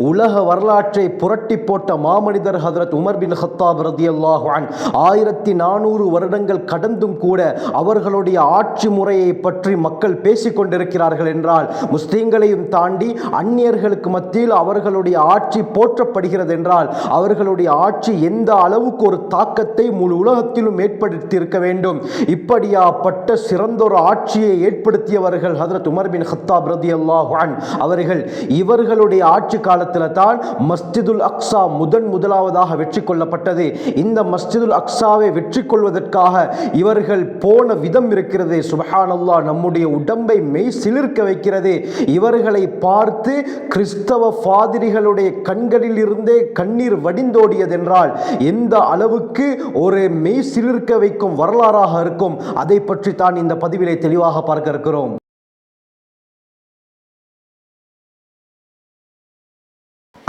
உலக வரலாற்றை புரட்டி போட்ட மாமனிதர் ஹதரத் உமர் பின் ஹத்தாப் ரதி அல்லாஹான் ஆயிரத்தி நானூறு வருடங்கள் கடந்தும் கூட அவர்களுடைய ஆட்சி முறையை பற்றி மக்கள் பேசிக் கொண்டிருக்கிறார்கள் என்றால் முஸ்லீம்களையும் தாண்டி அந்நியர்களுக்கு மத்தியில் அவர்களுடைய ஆட்சி போற்றப்படுகிறது என்றால் அவர்களுடைய ஆட்சி எந்த அளவுக்கு ஒரு தாக்கத்தை முழு உலகத்திலும் ஏற்படுத்தி இருக்க வேண்டும்? இப்படியாப்பட்ட சிறந்தொரு ஆட்சியை ஏற்படுத்தியவர்கள் ஹதரத் உமர் பின் ஹத்தாப் ரதி அல்லாஹான் அவர்கள் இவர்களுடைய ஆட்சி காலத்தில் தான் மஸ்ஜிதுல் அக்ஸா முதன் முதலாவதாக வெற்றி கொள்ளப்பட்டது. இந்த மஸ்ஜிதுல் அக்ஸாவை வெற்றி கொள்வதற்காக இவர்கள் போன விதம் இருக்கிறது. சுபஹானல்லா நம்முடைய உடம்பை மெய் சிலிர்க்க வைக்கிறது. இவர்களை பார்த்து கிறிஸ்தவ பாதிரிகளுடைய கண்களில் இருந்தே கண்ணீர் வடிந்தோடியதென்றால் எந்த அளவுக்கு ஒரு மெய் சிலிர்க்க வைக்கும் வரலாறாக இருக்கும் அதை பற்றி தான் இந்த பதிவிலே தெளிவாக பார்க்க இருக்கிறோம்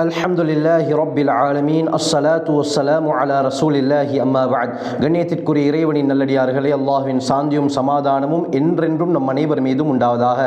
அல்ஹம்துலில்லாஹி ரொப்பில் ஆலமீன். அஸ்ஸலாத்து வஸ்ஸலாமு அலா ரசூலில்லாஹி அம்மா பாத் கண்ணியத்திற்குரிய இறைவனின் நல்லடியார்களே அல்லாஹ்வின் சாந்தியும் சமாதானமும் என்றென்றும் நம் அனைவர் மீதும் உண்டாவதாக.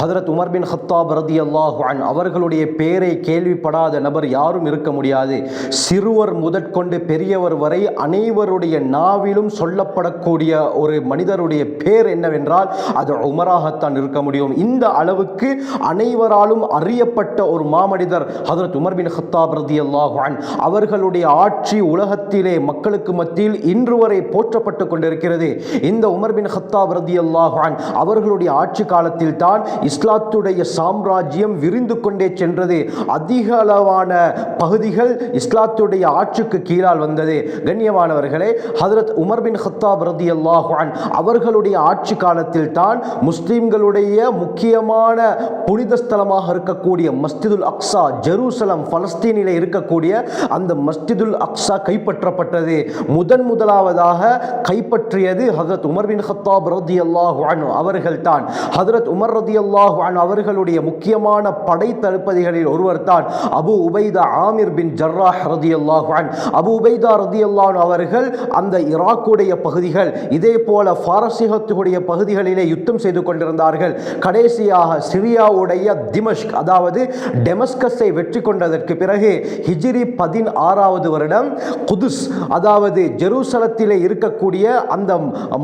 ஹதரத் உமர் பின் ஹத்தாப் ரதி அல்லாஹு அன் அவர்களுடைய பேரை கேள்விப்படாத நபர் யாரும் இருக்க முடியாது. சிறுவர் முதற்கொண்டு பெரியவர் வரை அனைவருடைய நாவிலும் சொல்லப்படக்கூடிய ஒரு மனிதருடைய பேர் என்னவென்றால் அது உமராகத்தான் இருக்க முடியும். இந்த அளவுக்கு அனைவராலும் அறியப்பட்ட ஒரு மாமனிதர் ஹதரத் உமர் பின் ஹத்தாப் ரதி அல்லாஹான் அவர்களுடைய ஆட்சி உலகத்திலே மக்களுக்கு மத்தியில் இன்று வரை போற்றப்பட்டு கொண்டிருக்கிறது. இந்த உமர் பின் ஹத்தாப் ரதி அல்லாஹான் அவர்களுடைய ஆட்சி காலத்தில் தான் இஸ்லாத்துடைய சாம்ராஜ்யம் விரிந்து கொண்டே சென்றது. அதிக அளவான பகுதிகள் இஸ்லாத்துடைய ஆட்சிக்கு கீழால் வந்தது. கண்ணியமானவர்களே ஹதரத் உமர் பின் ஹத்தாப் ரதி அல்லாஹான் அவர்களுடைய ஆட்சி காலத்தில் தான் முஸ்லிம்களுடைய முக்கியமான புனித ஸ்தலமாக இருக்கக்கூடிய மஸ்திதுல் அக்ஸா ஜெருசலம் பலஸ்தீனில் இருக்கக்கூடிய அந்த மஸ்ஜிதுல் அக்ஸா கைப்பற்றப்பட்டது. முதன் முதலாவதாக கைப்பற்றியது ஹசரத் உமர் பின் ஹத்தாப் ரதி அல்லாஹு அவர்கள் தான் ஹதரத் உமர் ரதி அல்லாஹு அவர்களுடைய முக்கியமான படை தளபதிகளில் ஒருவர் தான் அபு உபைதா ஆமிர் பின் ஜர்ரா ரதி அல்லாஹு அபு உபைதா ரதி அல்லாஹ் அவர்கள் அந்த ஈராக்குடைய பகுதிகள் இதே போல பாரசீகத்துடைய பகுதிகளிலே யுத்தம் செய்து கொண்டிருந்தார்கள். கடைசியாக சிரியாவுடைய திமஷ்க் அதாவது டெமஸ்கஸை வெற்றி அதற்கு பிறகு ஹிஜிரி பதினாறாவது வருடம் குதுஸ் அதாவது ஜெருசலத்திலே இருக்கக்கூடிய அந்த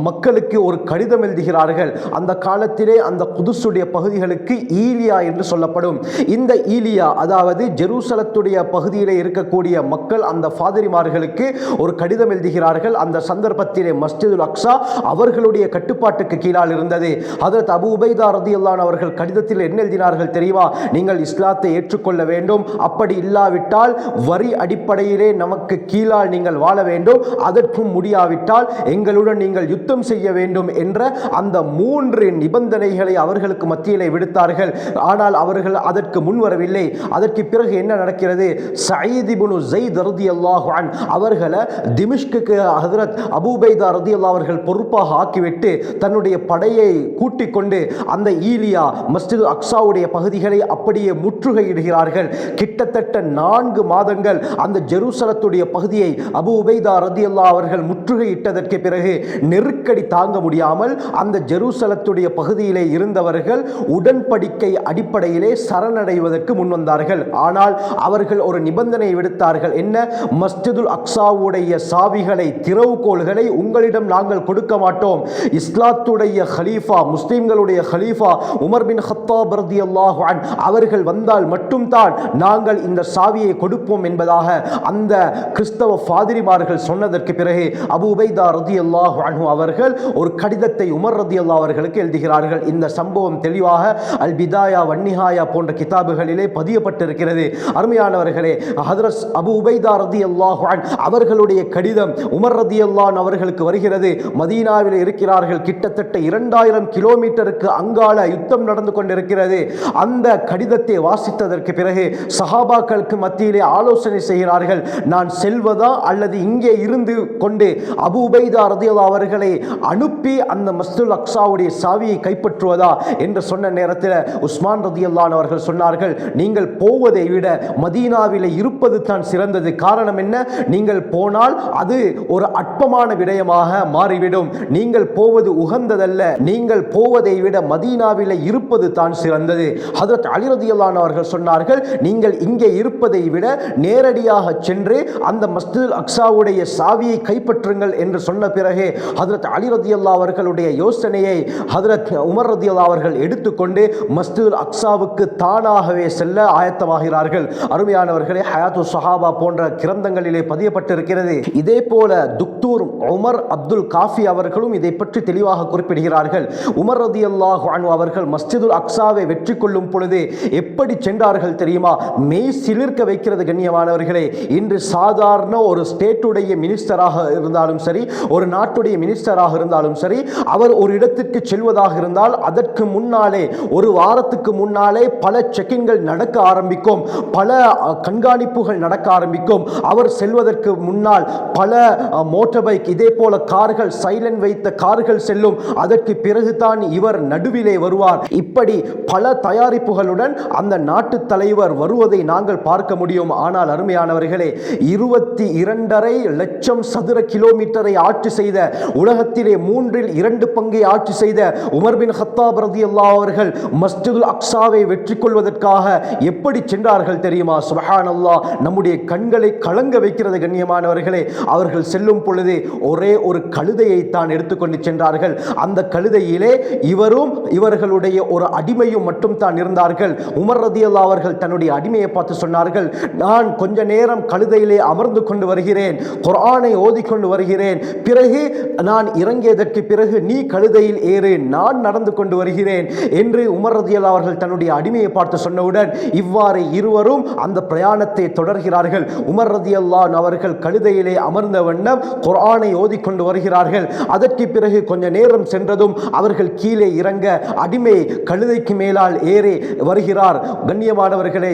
மக்களுக்கு ஒரு கடிதம் எழுதுகிறார்கள். அந்த காலத்திலே அந்த குதுசுடைய பகுதிகளுக்கு ஈலியா என்று சொல்லப்படும். இந்த ஈலியா அதாவது ஜெருசலத்துடைய பகுதியிலே இருக்கக்கூடிய மக்கள் அந்த ஃபாதரிமார்களுக்கு ஒரு கடிதம் எழுதுகிறார்கள். அந்த சந்தர்ப்பத்திலே மஸ்ஜிதுல் அக்ஸா அவர்களுடைய கட்டுப்பாட்டுக்கு கீழால் இருந்தது. அதற்கு அபு உபைதா ரதியல்லான் அவர்கள் கடிதத்தில் என்ன எழுதினார்கள் தெரியுமா? நீங்கள் இஸ்லாத்தை ஏற்றுக்கொள்ள வேண்டும். அப்படி அப்படி இல்லாவிட்டால் வரி அடிப்படையிலே நமக்கு கீழால் நீங்கள் வாழ வேண்டும். அதற்கும் முடியாவிட்டால் எங்களுடன் நீங்கள் யுத்தம் செய்ய வேண்டும் என்ற அந்த மூன்று நிபந்தனைகளை அவர்களுக்கு மத்தியிலே விடுத்தார்கள். ஆனால் அவர்கள் அதற்கு முன்வரவில்லை அதற்கு பிறகு என்ன நடக்கிறது? சயீதிபுனு ஜெயித் ரதி அல்லாஹான் அவர்களை திமிஷ்குக்கு ஹதரத் அபூபைதா ரதி அல்லா அவர்கள் பொறுப்பாக ஆக்கிவிட்டு தன்னுடைய படையை கூட்டிக் கொண்டு அந்த ஈலியா மஸ்ஜித் அக்ஸாவுடைய பகுதிகளை அப்படியே முற்றுகையிடுகிறார்கள். கிட்ட கிட்டத்தட்ட நான்கு மாதங்கள் அந்த ஜெருசலத்துடைய பகுதியை அபு உபைதா ரதி அல்லா அவர்கள் முற்றுகையிட்டதற்கு பிறகு நெருக்கடி தாங்க முடியாமல் அந்த ஜெருசலத்துடைய பகுதியிலே இருந்தவர்கள் உடன்படிக்கை அடிப்படையிலே சரணடைவதற்கு முன்வந்தார்கள் ஆனால் அவர்கள் ஒரு நிபந்தனை விடுத்தார்கள். என்ன? மஸ்ஜிதுல் அக்சாவுடைய சாவிகளை திறவுகோள்களை உங்களிடம் நாங்கள் கொடுக்க மாட்டோம். இஸ்லாத்துடைய ஹலீஃபா முஸ்லீம்களுடைய ஹலீஃபா உமர் பின் ஹத்தாப் ரதி அல்லாஹான் அவர்கள் வந்தால் மட்டும்தான் நாங்கள் நாங்கள் இந்த சாவியை கொடுப்போம் என்பதாக அந்த கிறிஸ்தவ பாதிரிமார்கள் சொன்னதற்கு பிறகு அபு உபைதா ரதி அல்லாஹ் அனு அவர்கள் ஒரு கடிதத்தை உமர் ரதி அல்லா அவர்களுக்கு எழுதுகிறார்கள். இந்த சம்பவம் தெளிவாக அல் பிதாயா வன்னிஹாயா போன்ற கிதாபுகளிலே பதியப்பட்டிருக்கிறது. அருமையானவர்களே ஹதரஸ் அபு உபைதா ரதி அல்லாஹ் அவர்களுடைய கடிதம் உமர் ரதி அல்லான் அவர்களுக்கு வருகிறது. மதீனாவில் இருக்கிறார்கள். கிட்டத்தட்ட இரண்டாயிரம் கிலோமீட்டருக்கு அங்கால யுத்தம் நடந்து கொண்டிருக்கிறது. அந்த கடிதத்தை வாசித்ததற்கு பிறகு சஹாபாக்களுக்கு மத்தியிலே ஆலோசனை செய்கிறார்கள். நான் செல்வதா அல்லது இங்கே இருந்து கொண்டு அபுபைதா உபைதா அவர்களை அனுப்பி அந்த மஸ்துல் அக்ஸாவுடைய சாவியை கைப்பற்றுவதா என்று சொன்ன நேரத்தில் உஸ்மான் ரதியல்லான் அவர்கள் சொன்னார்கள் நீங்கள் போவதை விட மதீனாவில் இருப்பது தான் சிறந்தது. காரணம் என்ன? நீங்கள் போனால் அது ஒரு அற்பமான விடயமாக மாறிவிடும். நீங்கள் போவது உகந்ததல்ல. நீங்கள் போவதை விட மதீனாவில் இருப்பது தான் சிறந்தது. ஹதரத் அலிரதியல்லான் அவர்கள் சொன்னார்கள் நீங்கள் இங்கே இங்கே இருப்பதை விட நேரடியாக சென்று அந்த மஸ்ஜிதுல் அக்ஸாவுடைய சாவியை கைப்பற்றுங்கள் என்று சொன்ன பிறகு ஹதரத் அலி ரதியல்லா அவர்களுடைய யோசனையை ஹதரத் உமர் ரதியல்லா அவர்கள் எடுத்துக்கொண்டு மஸ்ஜிதுல் அக்ஸாவுக்கு தானாகவே செல்ல ஆயத்தமாகிறார்கள். அருமையானவர்களே ஹயாத்து சஹாபா போன்ற கிரந்தங்களிலே பதியப்பட்டிருக்கிறது. இதே போல துக்தூர் உமர் அப்துல் காஃபி அவர்களும் இதை பற்றி தெளிவாக குறிப்பிடுகிறார்கள். உமர் ரதி அல்லாஹ் அவர்கள் மஸ்ஜிதுல் அக்ஸாவை வெற்றி கொள்ளும் பொழுது எப்படி சென்றார்கள் தெரியுமா? மெய் சிலிர்க்க வைக்கிறது கண்ணியமானவர்களே. இன்று சாதாரண ஒரு ஸ்டேட்டுடைய மினிஸ்டராக இருந்தாலும் சரி ஒரு நாட்டுடைய மினிஸ்டராக இருந்தாலும் சரி அவர் ஒரு இடத்திற்கு செல்வதாக இருந்தால் அதற்கு முன்னாலே ஒரு வாரத்துக்கு முன்னாலே பல செக்கிங்கள் நடக்க ஆரம்பிக்கும் பல கண்காணிப்புகள் நடக்க ஆரம்பிக்கும். அவர் செல்வதற்கு முன்னால் பல மோட்டார் பைக் இதே போல கார்கள் சைலண்ட் வைத்த கார்கள் செல்லும். அதற்கு பிறகுதான் இவர் நடுவிலே வருவார். இப்படி பல தயாரிப்புகளுடன் அந்த நாட்டு தலைவர் வருவதை நாங்கள் பார்க்க முடியும். ஆனால் அருமையானவர்களே இருபத்தி இரண்டரை லட்சம் சதுர கிலோமீட்டரை ஆட்சி செய்த உலகத்திலே மூன்றில் இரண்டு பங்கை ஆட்சி செய்த உமர் பின் ஹத்தாப் ரதியல்லாஹு அவர்கள் மஸ்ஜிதுல் அக்ஸாவை வெற்றி கொள்வதற்காக எப்படி சென்றார்கள் தெரியுமா? சுபஹான் அல்லாஹ் நம்முடைய கண்களை கலங்க வைக்கிறது கண்ணியமானவர்களே. அவர்கள் செல்லும் பொழுது ஒரே ஒரு கழுதையை தான் எடுத்துக்கொண்டு சென்றார்கள். அந்த கழுதையிலே இவரும் இவர்களுடைய ஒரு அடிமையும் மட்டும் தான் இருந்தார்கள். உமர் ரதியல்லா அவர்கள் தன்னுடைய அடிமையை பார்த்து சொன்னார்கள் நான் கொஞ்ச நேரம் கழுதையிலே அமர்ந்து கொண்டு வருகிறேன் குரானை ஓதிக்கொண்டு வருகிறேன். பிறகு நான் இறங்கியதற்கு பிறகு நீ கழுதையில் ஏறு நான் நடந்து கொண்டு வருகிறேன் என்று உமர் அவர்கள் தன்னுடைய அடிமையை பார்த்து சொன்னவுடன் இவ்வாறு இருவரும் அந்த பிரயாணத்தை தொடர்கிறார்கள். உமர் ரதியல்லான் அவர்கள் கழுதையிலே அமர்ந்த வண்ணம் குரானை ஓதிக்கொண்டு வருகிறார்கள். அதற்கு பிறகு கொஞ்ச நேரம் சென்றதும் அவர்கள் கீழே இறங்க அடிமை கழுதைக்கு மேலால் ஏறி வருகிறார். கண்ணியமானவர்களே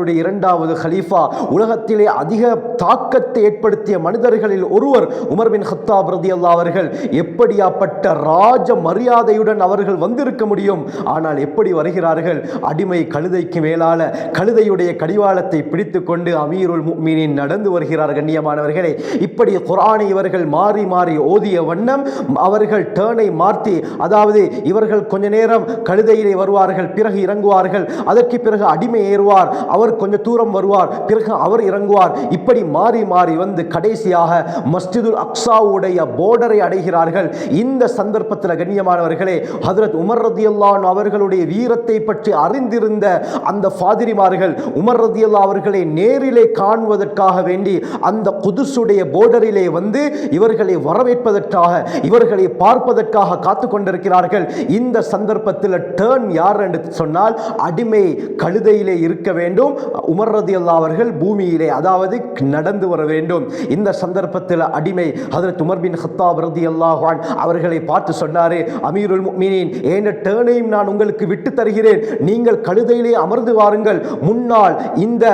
இஸ்லாத்துடைய இரண்டாவது ஹலீஃபா உலகத்திலே அதிக தாக்கத்தை ஏற்படுத்திய மனிதர்களில் ஒருவர் உமர் பின் ஹத்தாப் ரதி அல்லா அவர்கள் எப்படியாப்பட்ட ராஜ மரியாதையுடன் அவர்கள் வந்திருக்க முடியும்? ஆனால் எப்படி வருகிறார்கள்? அடிமை கழுதைக்கு மேலால கழுதையுடைய கடிவாளத்தை பிடித்து கொண்டு அமீருல் மீனின் நடந்து வருகிறார் கண்ணியமானவர்களே. இப்படி குரானை இவர்கள் மாறி மாறி ஓதிய வண்ணம் அவர்கள் டேர்னை மாற்றி அதாவது இவர்கள் கொஞ்ச நேரம் கழுதையிலே வருவார்கள் பிறகு இறங்குவார்கள் அதற்கு பிறகு அடிமை ஏறுவார். அவர் கொஞ்சம் தூரம் வருவார் பிறகு அவர் இறங்குவார். இப்படி மாறி மாறி வந்து கடைசியாக மஸ்ஜிதுல் அக்ஸாவுடைய போர்டரை அடைகிறார்கள். இந்த சந்தர்ப்பத்தில் கண்ணியமானவர்களே ஹதரத் உமர் ரத்தியல்லான் அவர்களுடைய வீரத்தை பற்றி அறிந்திருந்த அந்த ஃபாதிரிமார்கள் உமர் ரதியல்லா அவர்களை நேரிலே காண்பதற்காக வேண்டி அந்த குதுசுடைய போர்டரிலே வந்து இவர்களை வரவேற்பதற்காக இவர்களை பார்ப்பதற்காக காத்து கொண்டிருக்கிறார்கள். இந்த சந்தர்ப்பத்தில் டேர்ன் யார் என்று சொன்னால் அடிமை கழுதையிலே இருக்க வேண்டும். உமர் ரதியல்லா அவர்கள் பூமியிலே அதாவது நடந்து வர வேண்டும். இந்த சந்தர்ப்பத்தில் அடிமை ஹதரத் உமர் பின் ஹத்தாப் ரதி அல்லாஹான் அவர்களை பார்த்து சொன்னார் அமீருல் மீனின் ஏன டேர்னையும் நான் உங்களுக்கு விட்டு தருகிறேன்? நீங்கள் கழுதையிலே அமர்ந்து வாருங்கள். முன்னால் இந்த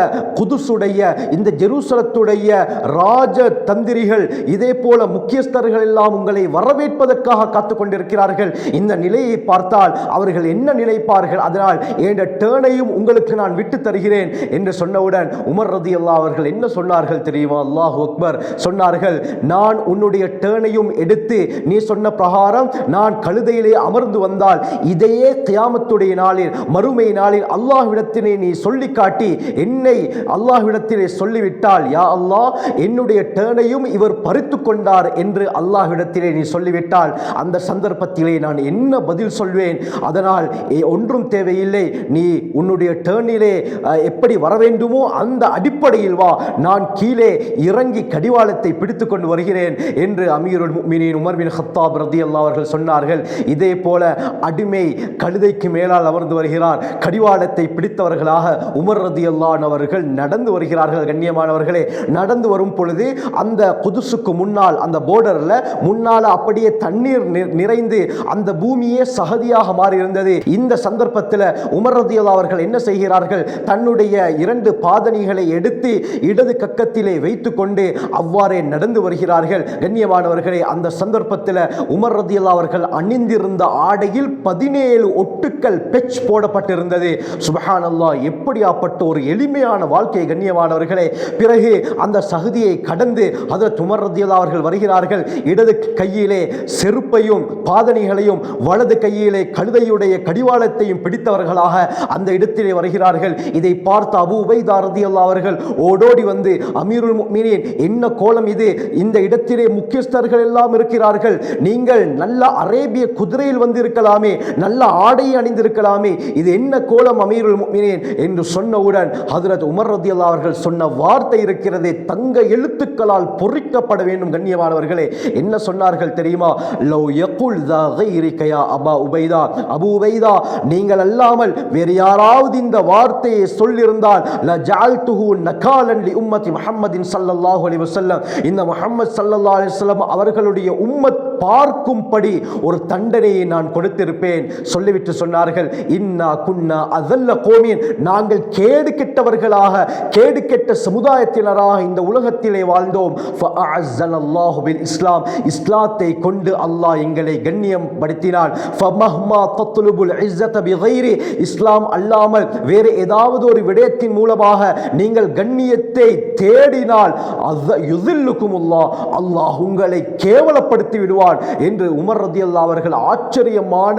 குதுசுடைய இந்த ஜெருசலத்துடைய ராஜ தந்திரிகள் இதே போல முக்கியஸ்தர்கள் எல்லாம் உங்களை வரவேற்பதற்காக காத்து கொண்டிருக்கிறார்கள். இந்த நிலையை பார்த்தால் அவர்கள் என்ன நினைப்பார்கள்? அதனால் ஏண்ட டேர்னையும் உங்களுக்கு நான் விட்டு தருகிறேன். என்று சொன்னவுடன் உமர் ரதி அவர்கள் என்ன சொன்னார்கள் தெரியுமா? அல்லாஹ் அக்பர் சொன்னார்கள் நான் உன்னுடைய டேர்னையும் எடுத்து நீ சொன்ன பிரகாரம் நான் கழுதையிலே அமர்ந்து வந்தால் இதையே கியாமத்துடைய நாளில் மறுமை நாளில் அல்லாஹ்விடத்தினை நீ சொல்லி காட்டி என்னை அல்லாஹ்விடத்திலே சொல்லிவிட்டால் யா அல்லாஹ் என்னுடைய டேர்னையும் இவர் பறித்து கொண்டார் என்று அல்லாஹ்விடத்திலே நீ சொல்லிவிட்டால் அந்த சந்தர்ப்பத்திலே நான் என்ன பதில் சொல்வேன்? அதனால் ஒன்றும் தேவையில்லை. நீ உன்னுடைய டேர்னிலே அஹ், எப்படி வர வேண்டுமோ அந்த அடிப்படையில் வா. நான் கீழே இறங்கி கடிவாளத்தை பிடித்து கொண்டு வருகிறேன் என்று அமீருல் மீனின் உமர் பின் ஹத்தாப் ரதியல்லாஹு அவர்கள் சொன்னார்கள். இதே போல அடிமை கழுதைக்கு மேலால் அமர்ந்து வருகிறார். கடிவாளத்தை பிடித்தவர்களாக உமர் ரதியல்லான் அவர்கள் நடந்து வருகிறார்கள் கண்ணியமானவர்களே. நடந்து வரும் பொழுது அந்த குதுசுக்கு முன்னால் அந்த போர்டரில் முன்னால் அப்படியே தண்ணீர் நிறைந்து அந்த பூமியே சகதியாக மாறி இருந்தது இந்த சந்தர்ப்பத்தில் உமர் ரதி அவர்கள் என்ன செய்கிறார்கள்? தன்னுடைய இரண்டு பாதணிகளை எடுத்து இடது கக்கத்திலே வைத்து கொண்டு அவ்வாறே நடந்து வருகிறார்கள். கண்ணியமானவர்களே அந்த சந்தர்ப்பத்தில் உமர் ரதியல்லா அவர்கள் அணிந்திருந்த ஆடையில் பதினேழு ஒட்டுக்கள் பெச் போடப்பட்டிருந்தது. சுபஹான் அல்லாஹ் எப்படியாப்பட்ட ஒரு எளிமையான வாழ்க்கை கண்ணியமானவர்களே. பிறகு அந்த சகுதியை கடந்து அதில் உமர் ரதியல்லா அவர்கள் வருகிறார்கள். இடது கையிலே செருப்பையும் பாதணிகளையும் வலது கையிலே கழுதையுடைய கடிவாளத்தையும் பிடித்தவர்களாக அந்த இடத்திலே வருகிறார்கள். இதை பார்த்து பார்த்த அபு உபைதா அல்லா அவர்கள் ஓடோடி வந்து அமீருல் முஃமினீன் என்ன கோலம் இது? இந்த இடத்திலே முக்கியஸ்தர்கள் எல்லாம் இருக்கிறார்கள். நீங்கள் நல்ல அரேபிய குதிரையில் வந்திருக்கலாமே நல்ல ஆடை அணிந்திருக்கலாமே. இது என்ன கோலம் அமீருல் முஃமினீன் என்று சொன்னவுடன் ஹதரத் உமர் ரதி அல்லா அவர்கள் சொன்ன வார்த்தை இருக்கிறதே தங்க எழுத்துக்களால் பொறிக்கப்பட வேண்டும் கண்ணியமானவர்களே. என்ன சொன்னார்கள் தெரியுமா? லவ் யகுல் தா கைரிக அபா உபைதா. அபு உபைதா நீங்கள் அல்லாமல் வேறு யாராவது இந்த வார்த்தையை சொல்லி சொல்லியிருந்தால் ல முஹம்மதின் ஸல்லல்லாஹு அலைஹி வஸல்லம். இந்த முஹம்மது ஸல்லல்லாஹு அலைஹி வஸல்லம் அவர்களுடைய உம்மத் பார்க்கும்படி ஒரு தண்டனையை நான் கொடுத்திருப்பேன். சொல்லிவிட்டு சொன்னார்கள் இன்னா குன்னா அதல்ல கோமீன். நாங்கள் கேடு கெட்டவர்களாக கேடு கெட்ட சமுதாயத்தினராக இந்த உலகத்திலே வாழ்ந்தோம். இஸ்லாம். இஸ்லாத்தை கொண்டு அல்லாஹ் எங்களை கண்ணியம் படுத்தினான் இஸ்லாம் அல்லாமல் வேறு ஏதாவது ஒரு விடயத்தின் மூலமாக நீங்கள் கண்ணியத்தை தேடினால் அத யுதில்லுக்குமுல்லாஹ் அல்லாஹ் உங்களை கேவலப்படுத்தி விடுவான் என்று உமர் ரதி அல்லா அவர்கள் ஆச்சரியமான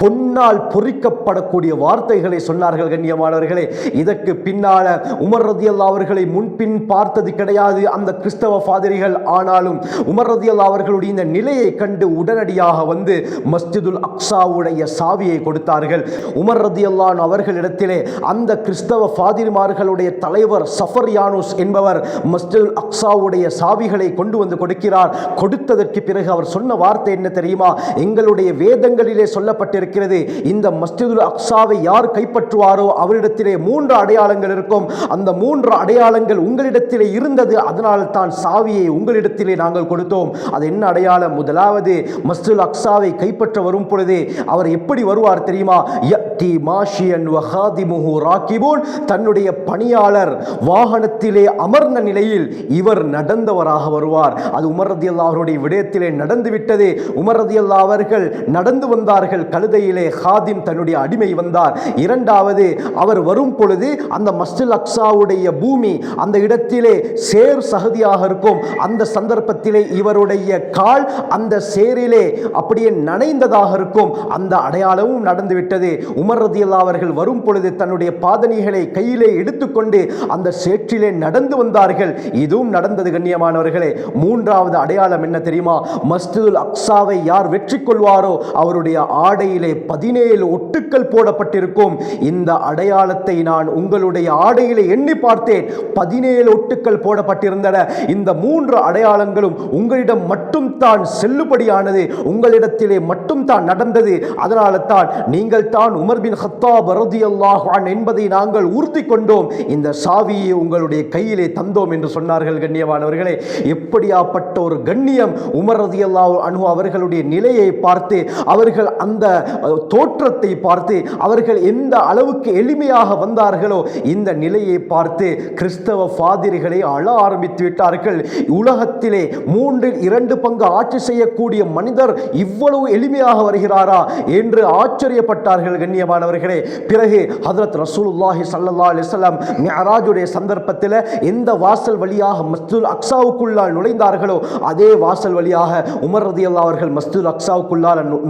பொன்னால் பொறிக்கப்படக்கூடிய வார்த்தைகளை சொன்னார்கள் கண்ணியமானவர்களே. இதற்கு பின்னால உமர் ரதி அல்லா அவர்களை முன்பின் பார்த்தது கிடையாது அந்த கிறிஸ்தவ பாதிரிகள். ஆனாலும் உமர் ரதி அல்லா அவர்களுடைய இந்த நிலையை கண்டு உடனடியாக வந்து மஸ்ஜிதுல் அக்சாவுடைய சாவியை கொடுத்தார்கள். உமர் ரதி அல்லான் அவர்களிடத்திலே அந்த கிறிஸ்தவ ஃபாதிரிமார்களுடைய தலைவர் சஃபர் யானுஸ் என்பவர் மஸ்ஜிதுல் அக்ஸாவுடைய சாவிகளை கொண்டு வந்து கொடுக்கிறார். கொடுத்ததற்கு பிறகு அவர் சொன்ன வார்த்தை என்ன தெரியுமா? எங்களுடைய வேதங்களிலே சொல்லப்பட்டிருக்கிறது இந்த மஸ்ஜிதுல் அக்ஸாவை யார் கைப்பற்றுவாரோ அவரிடத்திலே மூன்று அடையாளங்கள் இருக்கும். அந்த மூன்று அடையாளங்கள் உங்களிடத்திலே இருந்தது அதனால் தான் சாவியை உங்களிடத்திலே நாங்கள் கொடுத்தோம். அது என்ன அடையாளம்? முதலாவது மஸ்ஜிதுல் அக்ஸாவை கைப்பற்ற வரும் பொழுதே அவர் எப்படி வருவார் தெரியுமா? யத்தி மாஷியன் வஹாதிமுஹு ராக்கிபூன் தன்னுடைய பணியாளர் வாகனத்திலே அமர்ந்த நிலையில் இவர் நடந்தவராக வருவார். அது உமர் ரதி அவருடைய விடயத்திலே நடந்து விட்டது. உமர் ரதியல்லா அவர்கள் நடந்து வந்தார்கள். கழுதையிலே ஹாதிம் தன்னுடைய அடிமை வந்தார். இரண்டாவது அவர் வரும் பொழுது அந்த மஸ்ஜில் அக்ஸாவுடைய பூமி அந்த இடத்திலே சேர் சகதியாக இருக்கும். அந்த சந்தர்ப்பத்திலே இவருடைய கால் அந்த சேரிலே அப்படியே நனைந்ததாக இருக்கும். அந்த அடையாளமும் நடந்துவிட்டது உமர் ரதியல்லா அவர்கள் வரும் பொழுது தன்னுடைய பாதணிகளை கையிலே எடுத்துக்கொண்டு அந்த சேற்றிலே நடந்து வந்தார்கள். இதுவும் நடந்தது கண்ணியமானவர்களே. மூன்றாவது அடையாளம் என்ன தெரியுமா? மஸ்துல் அக்ஸாவை யார் வெற்றி கொள்வாரோ அவருடைய ஆடையிலே பதினேழு ஒட்டுக்கள் போடப்பட்டிருக்கும். இந்த அடையாளத்தை நான் உங்களுடைய ஆடையிலே எண்ணி பார்த்தேன். பதினேழு ஒட்டுக்கள் போடப்பட்டிருந்தன. இந்த மூன்று அடையாளங்களும் உங்களிடம் மட்டும் தான் செல்லுபடியானது. உங்களிடத்திலே மட்டும் தான் நடந்தது. அதனால தான் நீங்கள் தான் உமர் பின் ஹத்தா பரதி அல்லாஹான் என்பதை நாங்கள் உறுதி கொண்டோம் இந்த சாவியை உங்களுடைய கையிலே தந்தோம் என்று சொன்னார்கள் கண்ணியமானவர்களே எப்படியாப்பட்ட ஒரு கண்ணியம் உமர் ரதியல்லாஹு அன்ஹு அவர்களுடைய நிலையை பார்த்து அவர்கள் அந்த தோற்றத்தை பார்த்து அவர்கள் எந்த அளவுக்கு எளிமையாக வந்தார்களோ இந்த நிலையை பார்த்து கிறிஸ்தவ பாதிரிகளை அழ ஆரம்பித்து விட்டார்கள். உலகத்திலே மூன்றில் இரண்டு பங்கு ஆட்சி செய்யக்கூடிய மனிதர் இவ்வளவு எளிமையாக வருகிறாரா என்று ஆச்சரியப்பட்டார்கள் கண்ணியமானவர்களே பிறகு ஹதரத் ரசூலுல்லாஹி ஸல்லல்லாஹு சல்லா அலிஸ்லாம் மியராஜுடைய சந்தர்ப்பத்தில் எந்த வாசல் வழியாக மஸ்தூல் அக்ஸாவுக்குள்ளால் நுழைந்தார்களோ அதே வாசல் வழியாக உமர் ரதியல்லாஹு அவர்கள் மஸ்தூல் அக்ஸாவுக்குள்ளால் நு-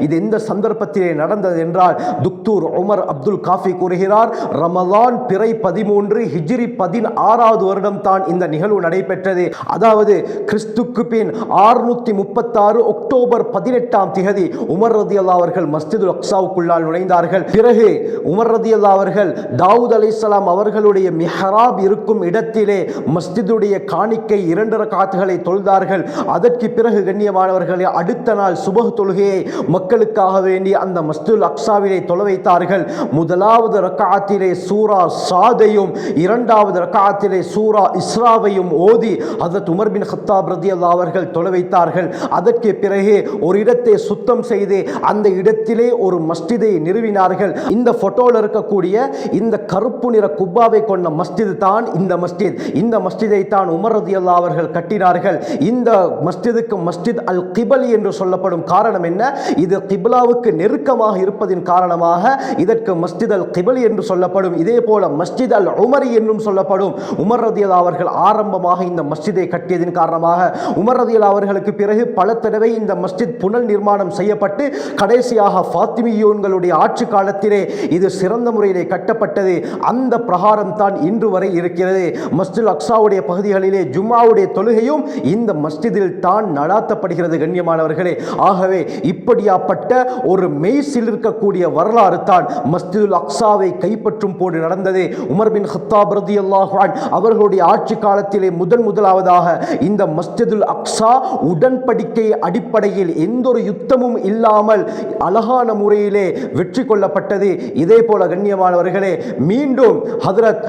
இது எந்த சந்தர்ப்பத்திலே நடந்தது என்றால் துக்தூர் உமர் அப்துல் காஃபி கூறுகிறார் ரமலான் பிறை பதிமூன்று ஹிஜ்ரி பதினாறாவது வருடம் தான் இந்த நிகழ்வு நடைபெற்றது. அதாவது கிறிஸ்துக்கு பின் ஆறுநூத்தி முப்பத்தாறு அக்டோபர் பதினெட்டாம் திகதி உமர் ரதி அல்லா அவர்கள் மஸ்ஜிதுல் அக்ஸாவுக்குள்ளால் நுழைந்தார்கள். பிறகு உமர் ரதி அல்லா அவர்கள் தாவூத் அலைஹிஸ்ஸலாம் அவர்களுடைய மிஹராப் இருக்கும் இடத்திலே மஸ்ஜிதுடைய காணிக்கை இரண்டு காத்துகளை தொழுதார்கள். அதற்கு பிறகு கண்ணியமானவர்களே அடுத்த நாள் சுபஹ் தொழுகையை மக்களுக்காக வேண்டி அந்த மஸ்ஜிதுல் அக்ஸாவிலே தொலை வைத்தார்கள். முதலாவது ரக்காத்திலே சூரா சாதையும் இரண்டாவது ரக்காத்திலே சூரா இஸ்ராவையும் ஓதி அதத் உமர் பின் ஹத்தாப் ரதியல்லாஹு அவர்கள் தொலை வைத்தார்கள். அதற்கு பிறகு ஒரு இடத்தை சுத்தம் செய்து அந்த இடத்திலே ஒரு மஸ்ஜிதை நிறுவினார்கள். இந்த போட்டோவில் இருக்கக்கூடிய இந்த கருப்பு நிற குப்பாவை கொண்ட மஸ்ஜித் தான் இந்த மஸ்ஜித். இந்த மஸ்ஜிதை தான் உமர் ரதியல்லா அவர்கள் கட்டினார்கள். இந்த மஸ்ஜிதுக்கு மஸ்ஜித் அல் கிபலி என்று சொல்லப்படும் காரணம் என்ன? இது கிப்லாவுக்கு நெருக்கமாக இருப்பதின் காரணமாக இதற்கு மஸ்ஜித் அல் கிபலி என்று சொல்லப்படும். இதே போல மஸ்ஜித் அல் உமரி என்றும் சொல்லப்படும். உமர் ரதியல்லா அவர்கள் ஆரம்பமாக இந்த மஸ்ஜிதை கட்டியதின் காரணமாக உமர் ரதியல்லா அவர்களுக்கு பிறகு பல தடவை இந்த மஸ்ஜித் புனல் நிர்மாணம் செய்யப்பட்டு கடைசியாக ஃபாத்திமியோன்களுடைய ஆட்சி காலத்திலே இது சிறந்த முறையிலே கட்டப்பட்டு கட்டப்பட்டது. அந்த பிரகாரம் தான் இன்று வரை இருக்கிறது. மஸ்ஜித் அக்ஸாவுடைய பகுதிகளிலே ஜும்மாவுடைய தொழுகையும் இந்த மஸ்ஜிதில் தான் நடாத்தப்படுகிறது கண்ணியமானவர்களே. ஆகவே இப்படியாப்பட்ட ஒரு மெய்சில் இருக்கக்கூடிய வரலாறு தான் மஸ்ஜிதுல் அக்ஸாவை கைப்பற்றும் போது நடந்தது. உமர் பின் ஹத்தாப் ரதியல்லாஹு அல்லாஹான் அவர்களுடைய ஆட்சி காலத்திலே முதன் முதலாவதாக இந்த மஸ்ஜிதுல் அக்ஸா உடன்படிக்கை அடிப்படையில் எந்த ஒரு யுத்தமும் இல்லாமல் அழகான முறையிலே வெற்றி கொள்ளப்பட்டது. இதே போல கண்ணியமானவர்களே மீண்டும் ஹதரத்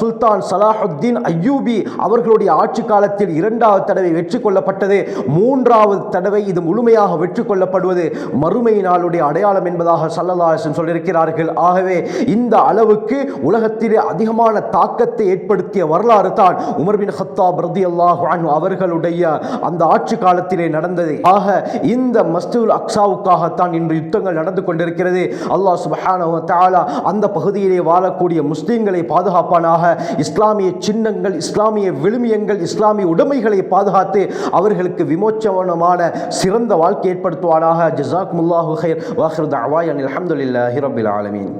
சுல்தான் சலாஹுத்தீன் அய்யூபி அவர்களுடைய ஆட்சி காலத்தில் இரண்டாவது தடவை வெற்றி கொள்ளப்பட்டது. மூன்றாவது தடவை இது முழுமையாக வெற்றி கொள்ளப்படுவது மறுமை நாளுடைய அடையாளம் என்பதாக சல்லல்லாஹன் சொல்லியிருக்கிறார்கள். ஆகவே இந்த அளவுக்கு உலகத்திலே அதிகமான தாக்கத்தை ஏற்படுத்திய வரலாறு தான் உமர் பின் ஹத்தாப் ரதி அல்லாஹான் அவர்களுடைய அந்த ஆட்சி காலத்திலே நடந்தது. ஆக இந்த மஸ்துல் அக்ஸாவுக்காகத்தான் இன்று யுத்தங்கள் நடந்து கொண்டிருக்கிறது. அல்லாஹ் சுப்ஹானஹு அந்த பகுதியிலே வாழக்கூடிய முஸ்லீம்களை பாதுகாப்பானாக இஸ்லாமிய சின்னங்கள் இஸ்லாமிய விழுமியங்கள் இஸ்லாமிய உடைமைகளை பாதுகாத்து அவர்களுக்கு விமோச்சனமான சிறந்த வாழ்க்கை ஏற்படுத்துவானாக. ஜஸாக்குமுல்லாஹு ஹைர் வாஹிர் தஅவாயன் அல்ஹம்துலில்லாஹி ரப்பில் ஆலமீன்.